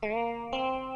Thank you.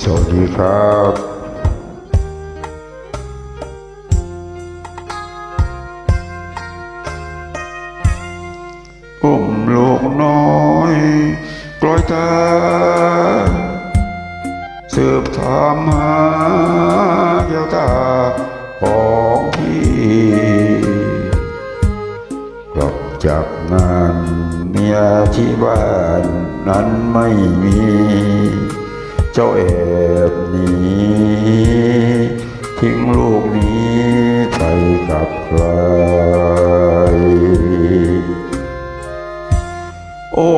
สวัสดีครับอุ้มลูกน้อยกลอยตาสืบถามหาแก้วตาของพี่กลับจากงานเมียที่บ้านนั้นไม่มี เจ้าแอบหนีทิ้งลูกนี้ไปกับใคร โอ้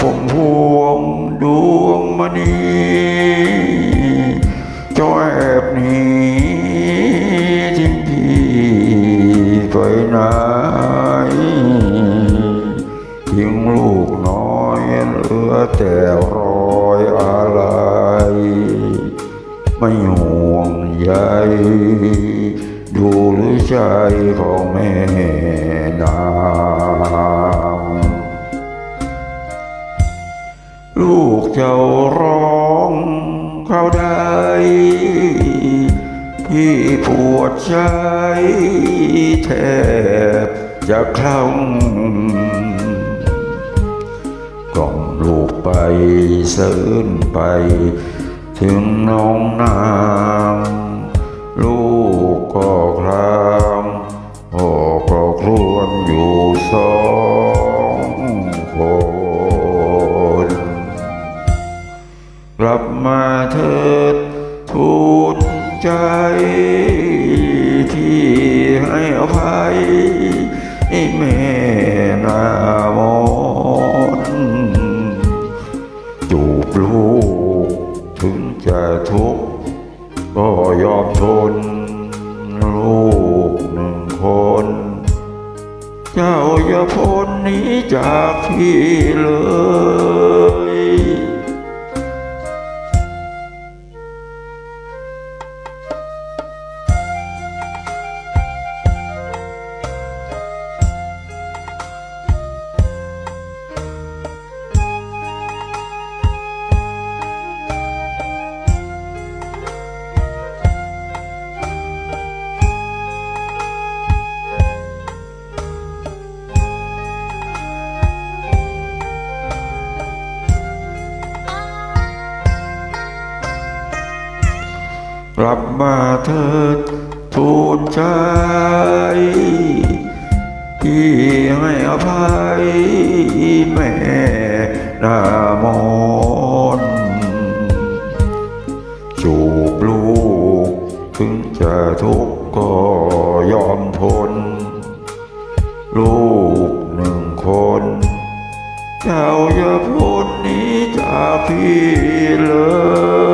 ผมพวงดวงมณีเจ้าแอบหนีทิ้งพี่ไปไหนทิ้งลูกน้อยเหลือแต่รอ ไม่ห่วงใยดูหรือใจของแม่นางลูกเจ้าร้องเข้าได้พี่ปวดใจแทบจะคลั่งกล่อมลูกไปซื่นไป ถึงน้องนางลูกก็ครางพ่อก็ครวญอยู่สองคนกลับมาเถิดทูลใจที่ให้อภัยให้แม่ อย่าพ้นนี้จากพี่เลย กลับมาเถิดทูลใจที่ให้อภัยแม่นามอนจูบลูกถึงจะทุกข์ก็ยอมทน ลูกหนึ่งคน เจ้าอย่าพ้นนี้จากพี่เลย